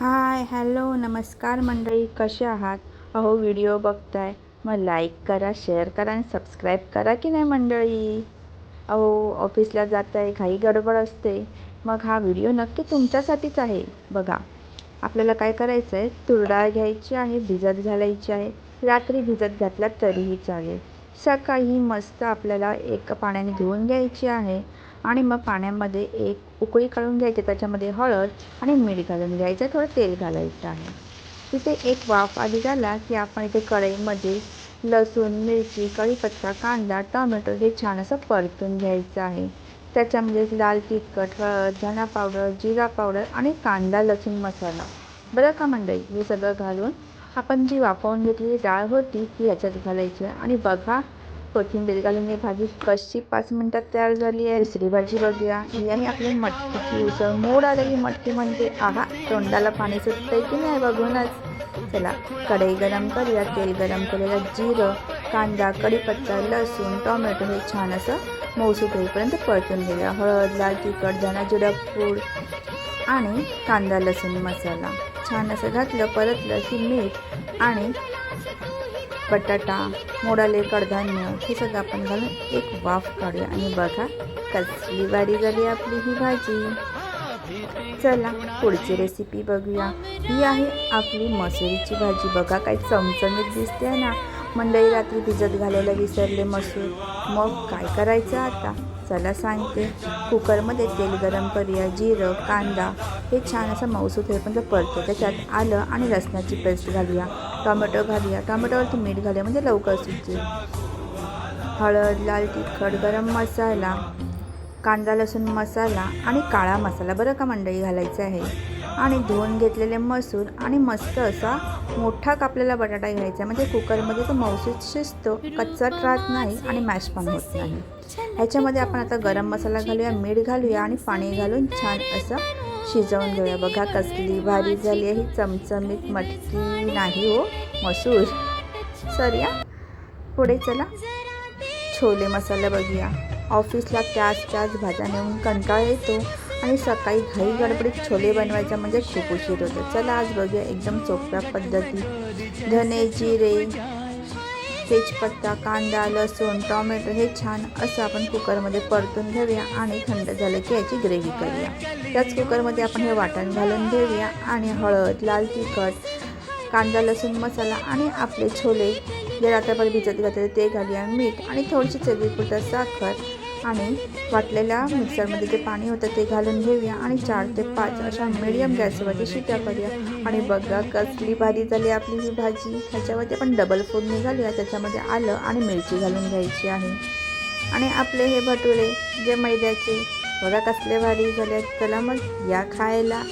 Hi hello नमस्कार मंडळी कसे आहात? अहो व्हिडिओ बघताय मग लाईक करा शेअर करा आणि सबस्क्राईब करा की नाही मंडळी? अहो ऑफिसला जात आहे घाई गडबड असते. मग हा व्हिडिओ नक्की तुमच्यासाठीच आहे. बघा आपल्याला काय करायचं आहे तुरडाळ घ्यायची आहे भिजत घालायची आहे. रात्री भिजत घातला तरीही चालेल. सकाळी मस्त आपल्याला एक पाण्याने धुवून घ्यायची आहे. आणि मग पाण्यामध्ये एक उकळी काढून घ्यायची त्याच्यामध्ये हळद आणि मीठ घालून घ्यायचं थोडं तेल घालायचं आहे. तिथे एक वाफ आली झाला की आपण इथे कढईमध्ये लसूण मिरची कढीपत्ता कांदा टोमॅटो हे छान असं परतून घ्यायचं आहे. त्याच्यामध्ये लाल तिखट हळद धणा पावडर जिरा पावडर आणि कांदा लसूण मसाला. बरं का मंडळी? हे सगळं घालून आपण जी वाफवून घेतलेली डाळ होती ती याच्यात घालायची आणि बघा कोथिंबीर घालून ही भाजी कशी पाच मिनटात तयार झाली आहे. दुसरी भाजी बघूया. ही आहे आपली मटकीची उसळ. मोड आलेली मटकी म्हणजे आहा तोंडाला पाणी सुटतंय की नाही बघूनच. चला कढई गरम करूया. तेल गरम केलेलं जिरं कांदा कढीपत्ता लसूण टोमॅटो हे छान असं मौसू होईपर्यंत परतून घेऊया. हळद लाल तिखट धना जिरा पूड आणि कांदा लसूण मसाला. छान असं घातलं परतलं की मीठ आणि बटाटा मोडाले कडधान्य हे सगळं आपण घालून एक वाफ काढूया. आणि बघा कसली बारी झाली आपली ही भाजी. चला पुढची रेसिपी बघूया. ही आहे आपली मसुरीची भाजी. बघा काय चमचमीत दिसते ना. मंडळी रात्री भिजत घालायला विसरले मसूर. मग काय करायचं आता? चला सांगते. कुकरमध्ये तेल गरम करूया जिरं कांदा. हे छान असं मौसूद होईपर्यंत परतो त्याच्यात आलं आणि लसणाची पेस्ट घालूया. टोमॅटो घालूया. टोमॅटोवरती मीठ घालूया म्हणजे लवकर सुचेल हळद लाल तिखट गरम मसाला कांदा लसूण मसाला आणि काळा मसाला बरं का मंडळी घालायचं आहे. आणि धुवून घेतलेले मसूर आणि मस्त असा मोठा कापलेला बटाटा घ्यायचा म्हणजे कुकरमध्ये तो मौसूद शिजतो कच्चट राहत नाही आणि मॅश पण होत नाही. ह्याच्यामध्ये आपण आता गरम मसाला घालूया मीठ घालूया आणि पाणी घालून छान असं शिजवून घेऊया बघा कसली भारी झाली आहे. ही चमचमीत मटकी नाही हो मसूर. सर या पुढे चला. छोले मसाला बघूया. ऑफिसला त्याच त्याच भाज्या नेऊन कंटाळा येतो. आणि सकाळी घाई गडबडीत छोले बनवायचा म्हणजे खूप उशीर होतो. चला आज बघूया एकदम सोप्या पद्धती धने जिरे तेजपत्ता कांदा लसूण टोमॅटो हे छान असं आपण कुकरमध्ये परतून घेऊया आणि थंड झालं की याची ग्रेव्ही करूया. त्याच कुकरमध्ये आपण हे वाटण घालून घेऊया आणि हळद लाल तिखट कांदा लसूण मसाला आणि आपले छोले. जे रात्रभर भिजत घातले ते घालूया मीठ आणि थोडीशी चवीपुरता साखर. आणि वाटलेल्या मिक्सरमध्ये जे पाणी होतं ते घालून घेऊया आणि चार ते पाच अशा मिडियम गॅसवरती शिट्या करूया. आणि बघा कसली भारी झाली आपली ही भाजी. ह्याच्यावरती आपण डबल फोडणी घालूया त्याच्यामध्ये आलं आणि मिरची घालून घ्यायची आहे. आणि आपले हे भटुरे जे मैद्याचे बघा कसले भारी झाले चला मग या खायला.